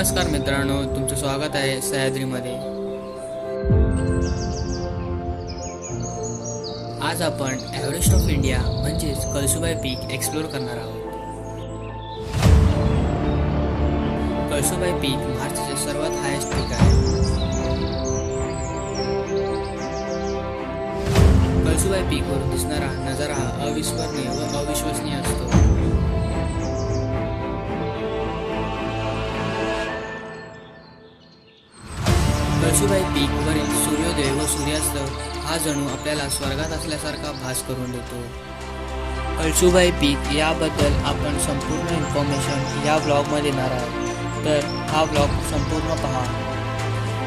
नमस्कार मित्रांनो तुमचं स्वागत आहे सह्याद्रीमध्ये. आज आपण एव्हरेस्ट ऑफ इंडिया म्हणजेच कळसुबाई पीक एक्सप्लोर करणार आहोत. कळसुबाई पीक भारताचे सर्वात हायेस्ट पीक आहे. कळसुबाई पीकवर दिसणारा नजारा हा अविस्मरणीय व अविश्वसनीय असतो. कळसूबाई पीकवरील सूर्योदय व सूर्यास्त हा जणू आपल्याला स्वर्गात असल्यासारखा भास करून देतो. कळसूबाई पीक याबद्दल आपण संपूर्ण इन्फॉर्मेशन या ब्लॉगमध्ये देणार आहोत. तर हा ब्लॉग संपूर्ण पहा.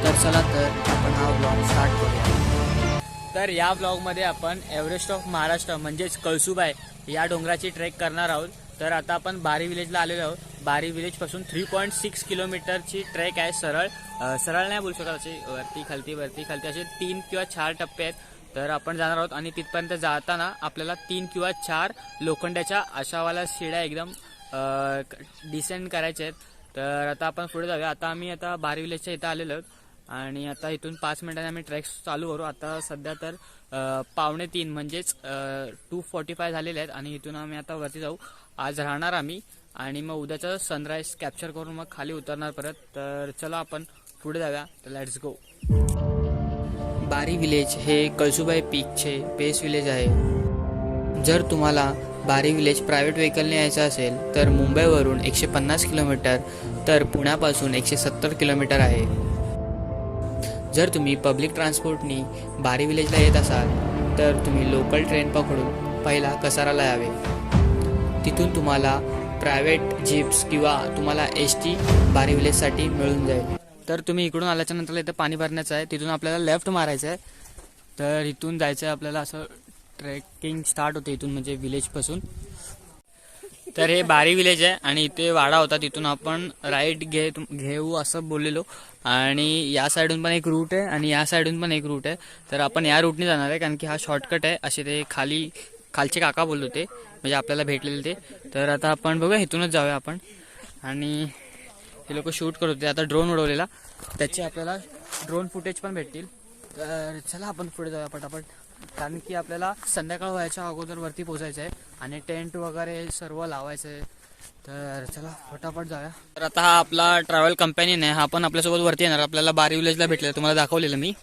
तर चला तर आपण हा ब्लॉग स्टार्ट करूया. तर या ब्लॉगमध्ये आपण एव्हरेस्ट ऑफ महाराष्ट्र म्हणजेच कळसूबाई या डोंगराची ट्रेक करणार आहोत. तर आता आपण बारी विलेजला आलेलो आहोत. बारी विलेजपासून थ्री पॉईंट सिक्स किलोमीटरची ट्रेक आहे सरळ. सरळ नाही बोलू शकत असे वरती खालती वरती खालती असे तीन किंवा चार टप्पे आहेत. तर आपण जाणार आहोत आणि तिथपर्यंत जाताना आपल्याला तीन किंवा चार लोखंडाच्या अशावाला शिड्या एकदम डिसेंड करायच्या आहेत. तर आता आपण पुढे जाऊया. आता आम्ही आता बारी विलेजच्या इथं आलेलो आणि आता इथून पाच मिनिटांनी आम्ही ट्रॅक्स चालू करू. आता सध्या तर पावणे तीन म्हणजेच टू फॉर्टी फाय झालेले आहेत. आणि इथून आम्ही आता वरती जाऊ. आज राहणार आम्ही आणि मग उद्याचं सनराईज कॅप्चर करून मग खाली उतरणार परत. तर चला आपण पुढे जाऊया. तर लेट्स गो बारी विलेज हे कळसुबाई पीकचे बेस विलेज आहे. जर तुम्हाला बारी विलेज प्रायव्हेट व्हेकलने यायचं असेल तर मुंबईवरून एकशे पन्नास किलोमीटर तर पुण्यापासून एकशे सत्तर किलोमीटर आहे. जर तुम्ही पब्लिक ट्रान्सपोर्टनी बारी विलेजला येत असाल तर तुम्ही लोकल ट्रेन पकडून पहिला कसाराला यावे. तिथून तुम्हाला प्रायव्हेट जीप्स किंवा तुम्हाला एस टी बारी विलेजसाठी मिळून जाईल. तर तुम्ही इकडून आल्याच्यानंतर इथं पाणी भरण्याचं आहे. तिथून आपल्याला लेफ्ट मारायचं आहे. तर इथून जायचं आहे आपल्याला असं ट्रेकिंग स्टार्ट होते इथून म्हणजे विलेजपासून तर हे बारी विलेज आहे आणि इथे वाडा होता. तिथून आपण राईट घे घेऊ असं बोललेलो. आणि या साईडून पण एक रूट आहे आणि या साईडून पण एक रूट आहे. तर आपण या रूटने जाणार आहे कारण की हा शॉर्टकट आहे. असे ते खाली खालचे काका बोलत होते म्हणजे आपल्याला भेटलेले ते. तर आता आपण बघूया इथूनच जाऊया आपण. आणि हे लोक शूट करत होते आता ड्रोन उडवलेला. त्याचे आपल्याला ड्रोन फुटेज पण भेटतील. तर चला आपण पुढे जाऊया पटापट. कारण की आपल्याला संध्याकाळ व्हायच्या अगोदर वरती पोचायचं आहे आणि टेंट वगैरे सर्व लावायचं आहे. तर चला फटाफट जाऊया. तर आता हा आपला ट्रॅव्हल कंपनी आहे. हा पण आपल्यासोबत वरती येणार. आपल्याला बारी विलेजला भेटलेला तुम्हाला दाखवलेलं मी.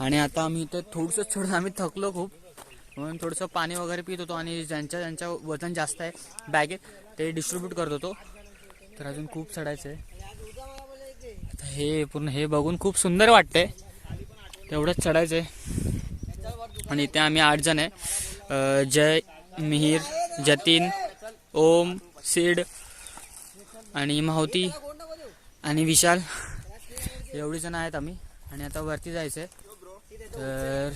आणि आता आम्ही इथं थोडंसं थोडं आम्ही थकलो खूप. म्हणून थोडंसं पाणी वगैरे पित होतो आणि ज्यांच्या ज्यांच्या वजन जास्त आहे बॅगेत ते डिस्ट्रीब्यूट करत होतो. तर अजून खूप चढायचं आहे हे पूर्ण हे बघून खूप सुंदर वाटतंय. तेवढंच चढायचं आहे आणि इथे आम्ही आठ जण आहे. जय मिहीर जतीन ओम सीड आणि माहुती आणि विशाल. एवढी जण आहेत आम्ही. आणि आता वरती जायचं आहे तर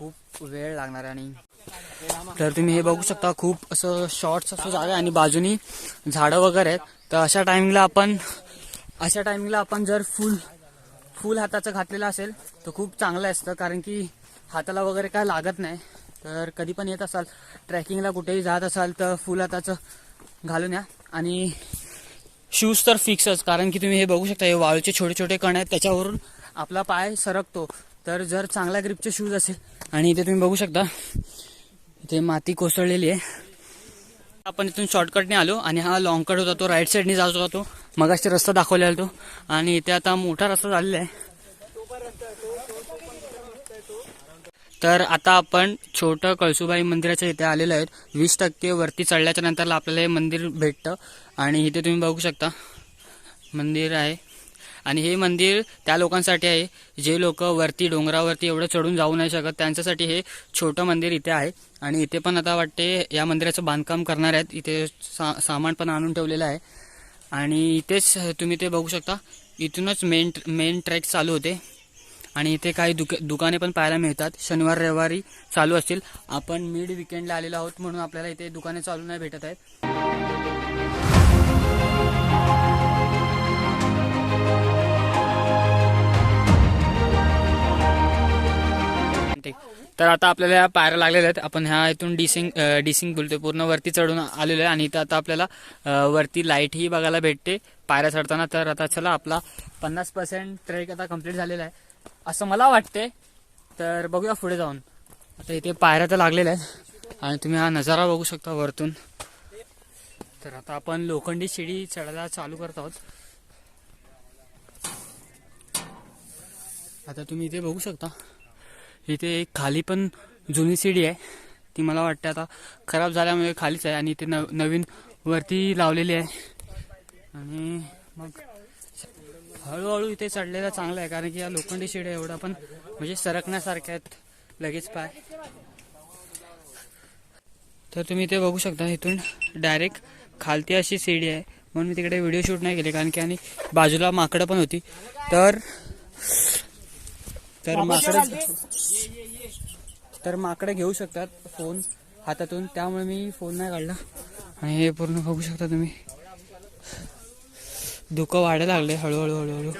खूप वेळ लागणार आहे आणि तर तुम्ही हे बघू शकता खूप असं शॉर्ट्स असं जागा आहे आणि बाजूनी झाडं वगैरे आहेत. तर अशा टायमिंगला आपण अशा टायमिंगला आपण जर फुल फुल हाताचं घातलेलं असेल तर खूप चांगलं असतं. कारण की हाताला वगैरे काय लागत नाही. तर कधी पण येत असाल ट्रॅकिंगला कुठेही जात असाल तर फुल हाताचं घालून या. आणि शूज तर फिक्सच कारण की तुम्ही हे बघू शकता हे वाळूचे छोटे छोटे कण आहेत त्याच्यावरून आपला पाय सरकतो. तर जर चांगल्या ग्रिपचे शूज असेल आणि इथे तुम्ही बघू शकता इथे माती कोसळलेली आहे. आपण इथून शॉर्टकटने आलो आणि हा लॉंग कट होता तो राईट साईडने जात होता तो. मगाशी रस्ता दाखवलेला तो आणि इथे आता मोठा रस्ता झालेला आहे. तर आता आपण छोटं कळसुबाई मंदिराच्या इथे आलेलो आहेत. वीस टक्के वरती चढल्याच्या नंतरला आपल्याला हे मंदिर भेटतं. आणि इथे तुम्ही बघू शकता मंदिर आहे. आणि हे मंदिर त्या लोकांसाठी आहे. जे लोक वरती डोंगरावरती एवढं चढून जाऊ नाही शकत त्यांच्यासाठी हे छोटं मंदिर इथे आहे. आणि इथे पण आता वाटते या मंदिराचं बांधकाम करणार आहेत. इथे सा सामान पण आणून ठेवलेलं आहे. आणि इथेच तुम्ही ते बघू शकता. इथूनच मेन मेन ट्रॅक चालू होते. आणि इथे काही दुक दुकाने पण पाहायला मिळतात. शनिवार रविवारी चालू असतील. आपण मिड विकेंडला आलेलो आहोत म्हणून आपल्याला इथे दुकाने चालू नाही भेटत आहेत. तर आता आपल्याला या पायऱ्या लागलेल्या आहेत. आपण ह्या इथून डिसिंग डिसिंग बोलतोय. पूर्ण वरती चढून आलेलो आहे. आणि इथं आता आपल्याला वरती लाईटही बघायला भेटते. पायऱ्या चढताना. तर आता चला आपला पन्नास पर्सेंट ट्रेक आता कंप्लीट झालेला आहे. असं मला वाटते तर बघूया पुढे जाऊन. आता इथे पायऱ्या तर लागलेल्या आहेत. आणि तुम्ही हा नजारा बघू शकता वरतून. तर आता आपण लोखंडी शिडी चढायला चालू करत आहोत. आता तुम्ही इथे बघू शकता. इथे एक खाली पण जुनी सीडी आहे. ती मला वाटते आता खराब झाल्यामुळे खालीच आहे आणि ते नवीन वरती लावलेली आहे. आणि मग हळूहळू इथे चढलेला चांगला आहे कारण की या लोखंडी शिड्या एवढा पण म्हणजे सरकण्यासारख्या आहेत. लगेच पाय. तर तुम्ही इथे बघू शकता इथून डायरेक्ट खालती अशी सीडी आहे. म्हणून मी तिकडे व्हिडिओ शूट नाही केले कारण की आणि बाजूला माकडं पण होती. तर तर माकडं तर माकडं घेऊ शकतात फोन हातातून. त्यामुळे मी फोन नाही काढला. आणि हे पूर्ण बघू शकता तुम्ही. धुकं वाढायला लागले हळूहळू हळूहळू.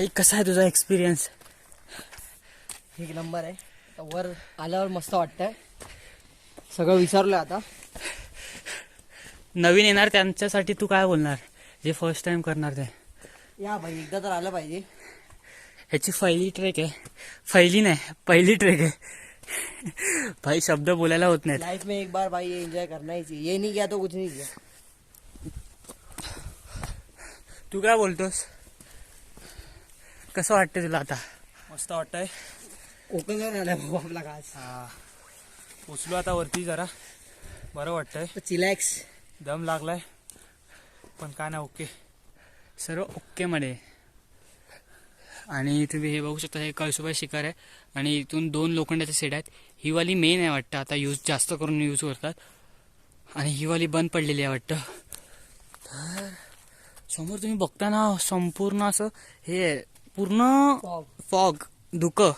भाई कसा आहे तुझा एक्सपिरियन्स एक नंबर आहे. वर आल्यावर मस्त वाटतंय. सगळं विसरलोय आता. नवीन येणार त्यांच्यासाठी तू काय बोलणार? जे फर्स्ट टाइम करणार ते. या भाई एकदा तर आलं पाहिजे. ह्याची पहिली ट्रेक आहे. पहिली नाही पहिली ट्रेक आहे. भाई शब्द बोलायला होत नाहीत. लाइफ में एक बार भाई ये एंजॉय करना ही चाहिए. ये नहीं किया तो कुछ नहीं किया. तू काय बोलतोस? कसं वाटतं तुला आता? मस्त वाटतंय. कोकण जाऊन आलाय भाऊ आपला खास. हा. पोचलो आता वरती जरा. बरं वाटतंय. चिलॅक्स दम लागलाय. पण काय नाही ओके. सर्व ओके मध्ये. आणि तुम्ही हे बघू शकता हे कळसुबाई शिकार आहे. आणि इथून दोन लोखंडाच्या सेट आहेत. ही वाली मेन आहे वाटतं आता यूज जास्त करून यूज करतात. आणि ही वाली बंद पडलेली आहे वाटतं. तर समोर तुम्ही बघता ना संपूर्ण असं हे आहे, पूर्ण फॉग धुकं.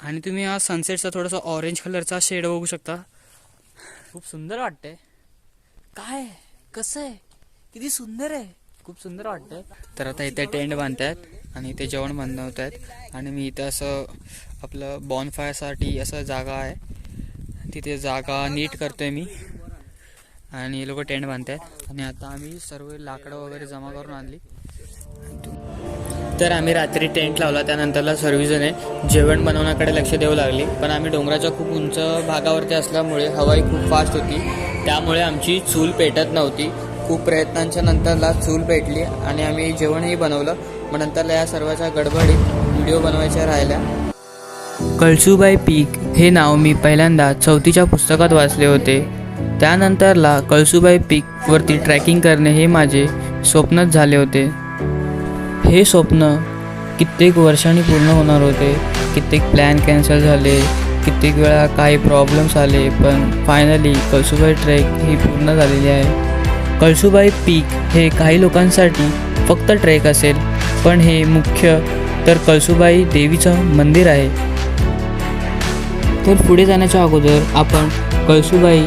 आणि तुम्ही हा सनसेटचा थोडासा ऑरेंज कलरचा शेड बघू शकता. खूप सुंदर वाटतंय. काय? कसं आहे? किती सुंदर आहे. खूप सुंदर वाटतंय. तर आता इथे टेंट बांधतायत आणि इथे जेवण बनवत आहेत आणि मी इथं असं आपलं बॉनफायरसाठी असं जागा आहे. तिथे जागा नीट करतोय मी. आणि हे लोक टेंट बांधतायत. आणि आता आम्ही सर्व लाकडं वगैरे जमा करून आणली. तर आम्ही रात्री टेंट लावला त्यानंतरला सर्वजणे जेवण बनवण्याकडे लक्ष देऊ लागली. पण आम्ही डोंगराच्या खूप उंच भागावरती असल्यामुळे हवाई खूप फास्ट होती. त्यामुळे आमची चूल पेटत नव्हती. खूप प्रयत्नांच्या नंतरला चूल पेटली आणि आम्ही जेवणही बनवलं. मग नंतरला या सर्वाच्या गडबडीत व्हिडिओ बनवायच्या राहिल्या. कळसूबाई पीक हे नाव मी पहिल्यांदा चौथीच्या पुस्तकात वाचले होते. त्यानंतरला कळसूबाई पीकवरती ट्रॅकिंग करणे हे माझे स्वप्नच झाले होते. हे स्वप्न कित्येक वर्षांनी पूर्ण होणार होते. कित्येक प्लॅन कॅन्सल झाले. कित्येक वेळा काही प्रॉब्लेम्स आले पण फायनली कळसुबाई ट्रेक ही पूर्ण झालेली आहे. कळसुबाई पीक हे काही लोकांसाठी फक्त ट्रेक असेल पण हे मुख्य तर कळसुबाई देवीचं मंदिर आहे. तर पुढे जाण्याच्या अगोदर आपण कळसुबाई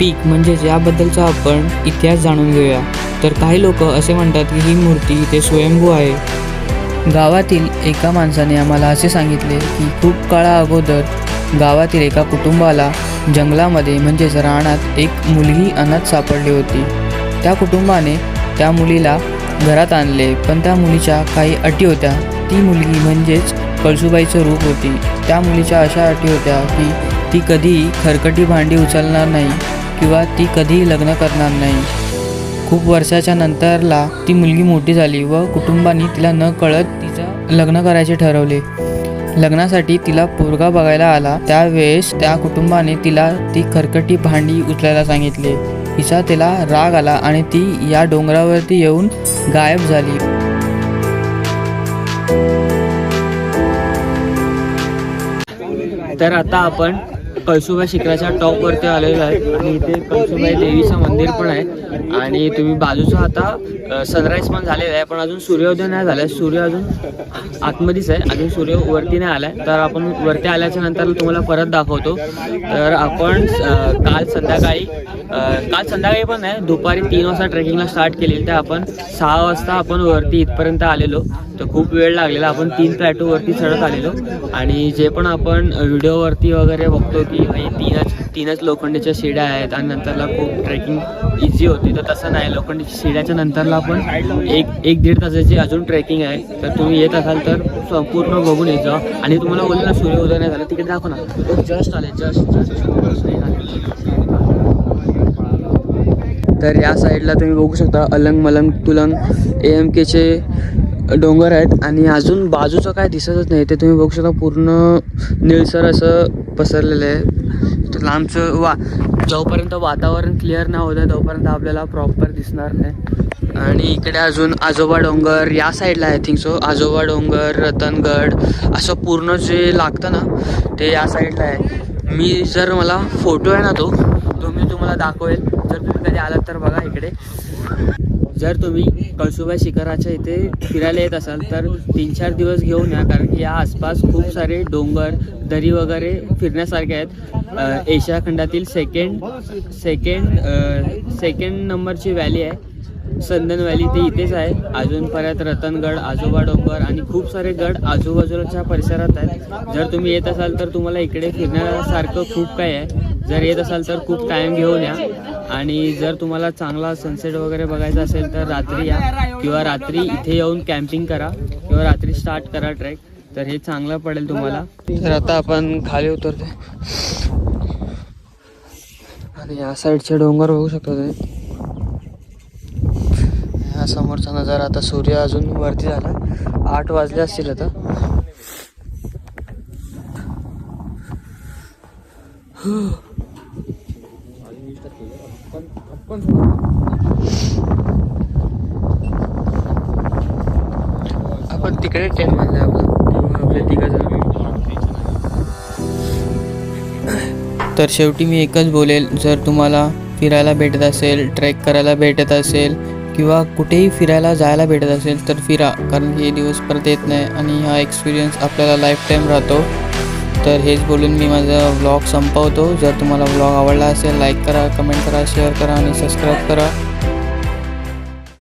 पीक म्हणजेच याबद्दलचा आपण इतिहास जाणून घेऊया. तर काही लोक असे म्हणतात की ही मूर्ती इथे स्वयंभू आहे. गावातील एका माणसाने आम्हाला असे सांगितले की खूप काळा अगोदर गावातील एका कुटुंबाला जंगलामध्ये म्हणजेच रानात एक मुलगी अनाथ सापडली होती. त्या कुटुंबाने त्या मुलीला घरात आणले पण त्या मुलीच्या काही अटी होत्या. ती मुलगी म्हणजेच कळसुबाईचं रूप होती. त्या मुलीच्या अशा अटी होत्या की ती कधीही खरकटी भांडी उचलणार नाही किंवा ती कधीही लग्न करणार नाही. खूप वर्षाच्या नंतरला ती मुलगी मोठी झाली व कुटुंबाने तिला न कळत तिचं लग्न करायचे ठरवले. लग्नासाठी तिला पोरगा बघायला आला. त्यावेळेस त्या कुटुंबाने तिला ती खरकटी भांडी उचलायला सांगितले. तिचा तिला राग आला आणि ती या डोंगरावरती येऊन गायब झाली. तर आता आपण कळसुबाई शिखराच्या टॉपवरती आलेलो आहे. आणि इथे कळसुबाई देवीचं मंदिर पण आहे. आणि तुम्ही बाजूचं आता सनराईज पण झालेला आहे. पण अजून सूर्योदय नाही झाला आहे सूर्य अजून आतमध्येच आहे. अजून सूर्य वरती नाही आला आहे तर आपण वरती आल्याच्यानंतर तुम्हाला परत दाखवतो. तर आपण काल संध्याकाळी काल संध्याकाळी पण आहे दुपारी तीन वाजता ट्रेकिंगला स्टार्ट केलेली. तर आपण सहा वाजता आपण वरती इथपर्यंत आलेलो. तर खूप वेळ लागलेला. आपण तीन प्लॅटोवरती चढत आलेलो. आणि जे पण आपण व्हिडिओवरती वगैरे बघतो की म्हणजे तीनच तीनच लोखंडीच्या शिड्या आहेत आणि नंतरला खूप ट्रेकिंग इझी होती. तर तसं नाही लोखंडीच्या शिड्याच्या नंतरला पण एक एक दीड तासाची अजून ट्रेकिंग आहे. तर तुम्ही येत असाल तर संपूर्ण बघून येत जा. आणि तुम्हाला बोललं ना सूर्योदय नाही झालं तिकडे दाखव ना. जस्ट आले जस्ट जस्ट तर या साईडला तुम्ही बघू शकता अलंग मलंग तुलंग ए एम केचे डोंगर आहेत आणि अजून बाजूचं काय दिसतच नाही. ते तुम्ही बघू शकता पूर्ण निळसर असं पसरलेलं आहे. तर लांबचं वा जोपर्यंत वातावरण क्लिअर नाही होतं तोपर्यंत आपल्याला प्रॉपर दिसणार नाही. आणि इकडे अजून आजोबा डोंगर या साईडला आय थिंक सो आजोबा डोंगर रतनगड असं पूर्ण जे लागतं ना ते या साईडला आहे. मी जर मला फोटो आहे ना तो तो मी तुम्हाला दाखवेल. जर तुम्ही कधी आलात तर बघा इकडे. जर तुम्ही कळसुबाई शिखराच्या इथे फिरायला येत असाल तर तीन चार दिवस घेऊन या कारण की या आसपास खूप सारे डोंगर दरी वगैरे फिरण्यासारखे आहेत. एशिया खंडातील सेकंड सेकंड सेकंड नंबरची व्हॅली आहे. संदन व्हॅली ते इथेच आहे. अजून परत रतनगड आजोबा डोंगर आणि खूप सारे गड आजूबाजूच्या परिसरात आहेत. जर तुम्ही येत असाल तर तुम्हाला इकडे फिरण्यासारखं खूप काही आहे. जर येत असाल तर खूप टाईम घेऊन या. आणि जर तुम्हाला चांगला सनसेट वगैरे बघायचा असेल तर रात्री या. किंवा रात्री इथे येऊन कॅम्पिंग करा. किंवा रात्री स्टार्ट करा ट्रेक तर हे चांगलं पडेल तुम्हाला. तर आता आपण खाली उतरतो आणि या साईडचे डोंगर बघू शकतो तुम्ही. या समोरचा नजारा आता सूर्य अजून वरती झाला. आठ वाजले असतील आता. आपण तिकडे ट्रेन बांधलाय आपला आपले तर शेवटी मी एकच बोलेल जर तुम्हाला फिरायला भेटत असेल ट्रेक करायला भेटत असेल किंवा कुठेही फिरायला जायला भेटत असेल तर फिरा कारण हे दिवस परत येत नाही आणि हा एक्सपिरियन्स आपल्याला लाईफ टाईम राहतो. तर हेच बोलून मी माझा व्लॉग संपवतो. जर तुम्हाला व्लॉग आवडला असेल लाईक करा कमेंट करा शेअर करा आणि सबस्क्राईब करा.